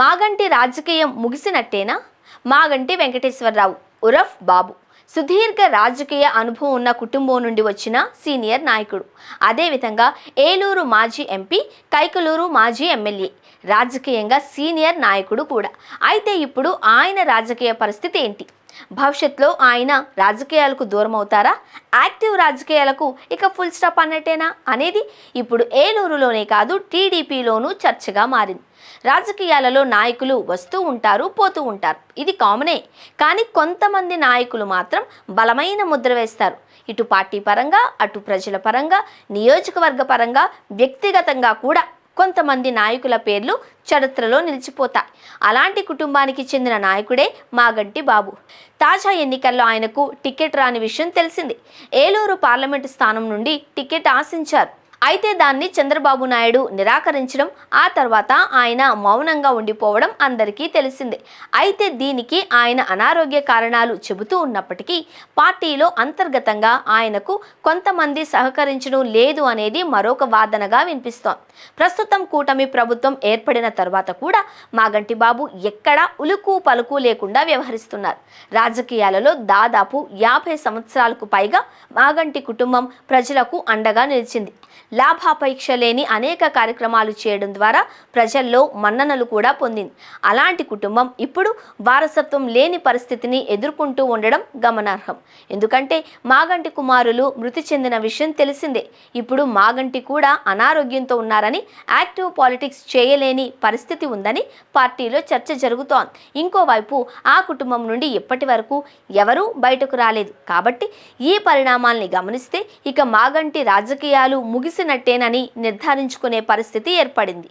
మాగంటి రాజకీయం ముగిసినట్టేనా? మాగంటి వెంకటేశ్వరరావు ఉరఫ్ బాబు. సుదీర్ఘ రాజకీయ అనుభవం ఉన్న కుటుంబం నుండి వచ్చిన సీనియర్ నాయకుడు. అదేవిధంగా ఏలూరు మాజీ ఎంపీ కైకలూరు మాజీ ఎమ్మెల్యే రాజకీయంగా సీనియర్ నాయకుడు కూడా. అయితే ఇప్పుడు ఆయన రాజకీయ పరిస్థితి ఏంటి? భవిష్యత్తులో ఆయన రాజకీయాలకు దూరం అవుతారా యాక్టివ్ రాజకీయాలకు ఇక ఫుల్ స్టాప్ అన్నట్టేనా? అనేది ఇప్పుడు ఏలూరులోనే కాదు టీడీపీలోనూ చర్చగా మారింది. రాజకీయాలలో నాయకులు వస్తూ ఉంటారు పోతూ ఉంటారు. ఇది కామనే. కానీ కొంతమంది నాయకులు మాత్రం బలమైన ముద్ర వేస్తారు. ఇటు పార్టీ పరంగా అటు ప్రజల పరంగా నియోజకవర్గ పరంగా వ్యక్తిగతంగా కూడా. కొంతమంది నాయకుల పేర్లు చరిత్రలో నిలిచిపోతాయి. అలాంటి కుటుంబానికి చెందిన నాయకుడే మాగంటి బాబు. తాజా ఎన్నికల్లో ఆయనకు టికెట్ రాని విషయం తెలిసింది. ఏలూరు పార్లమెంటు స్థానం నుండి టికెట్ ఆశించారు. అయితే దాన్ని చంద్రబాబు నాయుడు నిరాకరించడం ఆ తర్వాత ఆయన మౌనంగా ఉండిపోవడం అందరికీ తెలిసిందే. అయితే దీనికి ఆయన అనారోగ్య కారణాలు చెబుతూ ఉన్నప్పటికీ పార్టీలో అంతర్గతంగా ఆయనకు కొంతమంది సహకరించడం లేదు అనేది మరొక వాదనగా వినిపిస్తోంది. ప్రస్తుతం కూటమి ప్రభుత్వం ఏర్పడిన తర్వాత కూడా మాగంటి బాబు ఎక్కడా ఉలుకు పలుకు లేకుండా వ్యవహరిస్తున్నారు. రాజకీయాలలో దాదాపు యాభై సంవత్సరాలకు పైగా మాగంటి కుటుంబం ప్రజలకు అండగా నిలిచింది. లాభాపేక్ష లేని అనేక కార్యక్రమాలు చేయడం ద్వారా ప్రజల్లో మన్ననలు కూడా పొందింది. అలాంటి కుటుంబం ఇప్పుడు వారసత్వం లేని పరిస్థితిని ఎదుర్కొంటూ ఉండడం గమనార్హం. ఎందుకంటే మాగంటి కుమారులు మృతి చెందిన విషయం తెలిసిందే. ఇప్పుడు మాగంటి కూడా అనారోగ్యంతో ఉన్నారని యాక్టివ్ పాలిటిక్స్ చేయలేని పరిస్థితి ఉందని పార్టీలో చర్చ జరుగుతోంది. ఇంకోవైపు ఆ కుటుంబం నుండి ఇప్పటి వరకు ఎవరూ బయటకు రాలేదు. కాబట్టి ఈ పరిణామాల్ని గమనిస్తే ఇక మాగంటి రాజకీయాలు ముగిసి చేసినట్టేనని నిర్ధారించుకునే పరిస్థితి ఏర్పడింది.